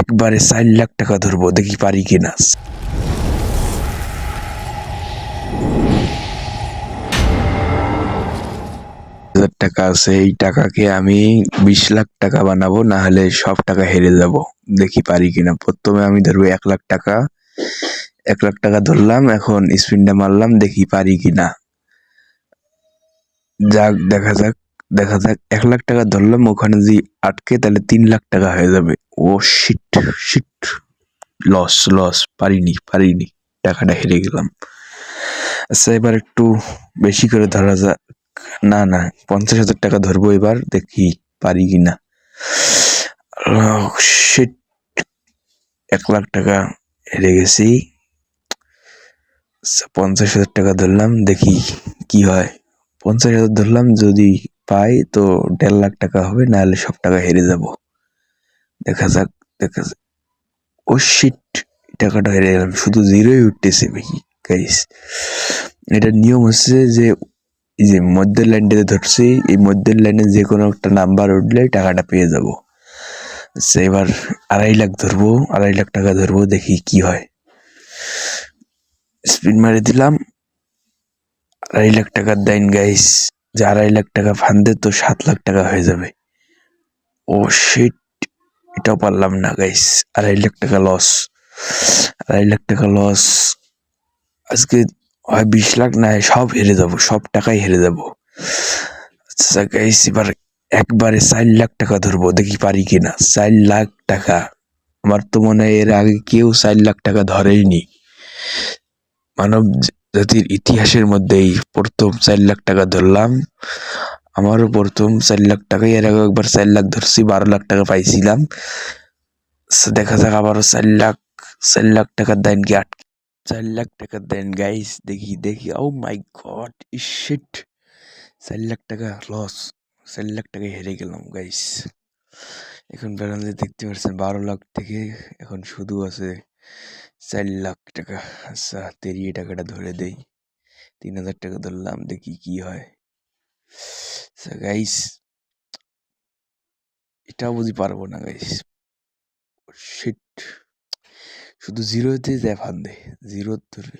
একবারে চার লাখ টাকা ধরবো, দেখি পারি কিনা। টাকা আছে, এই টাকাকে আমি বিশ লাখ টাকা বানাবো, না হলে সব টাকা হেরে যাব, দেখি পারি কিনা। প্রথমে আমি ধরবো এক লাখ টাকা, এক লাখ টাকা ধরলাম, এখন স্পিনটা মারলাম, দেখি পারি কিনা। যাক, দেখা যাক। দেখা যাক এক লাখ টাকা ধরলাম ওখানে যদি আটকে তাহলে তিন লাখ টাকা হয়ে যাবে। ও শিট শিট লস লস পারিনি পারিনি টাকাটা হেরে গেলাম। আচ্ছা এবার একটু বেশি করে ধরা যাক। না না পঞ্চাশ হাজার টাকা ধরবো এবার দেখি পারি কিনা। শিট এক লাখ টাকা হেরে গেছি। আচ্ছা, পঞ্চাশ হাজার টাকা ধরলাম দেখি কি হয়। পঞ্চাশ হাজার ধরলাম যদি পাই, তো দেড় লাখ টাকা হবে, নাহলে সব টাকা হেরে যাব। দেখা যাক দেখা যাক। ও শিট টাকাটা হেরে গেলাম। শুধু জিরোই উঠতেছে ভাই গাইস এটার নিয়ম হচ্ছে যে, এই যে মধ্যের লাইনটাতে ধরছি, এই মধ্যের লাইনে যে কোনো একটা নাম্বার উঠলে টাকাটা পেয়ে যাব। আচ্ছা এবার আড়াই লাখ ধরবো, আড়াই লাখ টাকা ধরবো, দেখি কি হয়। স্পিন মারি দিলাম। আড়াই লাখ টাকার দেন গাইস যে আড়াই লাখ টাকা ফান্দে তো সাত লাখ টাকা হয়ে যাবে। ও শিট এটাও পারলাম না গাইস আড়াই লাখ টাকা লস আড়াই লাখ টাকা লস আজকে হয় বিশ লাখ, না সব হেরে যাব, সব টাকাই হেরে যাব। আচ্ছা গাইস এবার একবারে চার লাখ টাকা ধরবো, দেখি পারি কিনা। চার লাখ টাকা। আমার তো মনে হয় এর আগে কেউ চার লাখ টাকা ধরেইনি। মানব জাতির ইতিহাসের মধ্যেই প্রথম চার লাখ টাকা ধরলাম। আমারও প্রথম চার লাখ টাকা, এর আগে একবার চার লাখ ধরছি, বারো লাখ টাকা পাইছিলাম। দেখা যাক আবারও চার লাখ চার লাখ টাকার দেন কি আট চার লাখ টাকার দেন গাইস দেখি দেখি। ও মাই গড শিট চার লাখ টাকা লস চার লাখ টাকা হেরে গেলাম গাইস এখন ব্যালেন্সে দেখতে পাচ্ছেন বারো লাখ থেকে এখন শুধু আছে চার লাখ টাকা। আচ্ছা তেরিয়ে টাকাটা ধরে দেই। তিন হাজার টাকা ধরলাম, দেখি কি হয়। আচ্ছা গাইস এটা বুঝি পারব না গাইস শিট শুধু জিরোতে দেয় ফান্দে জিরোর ধরে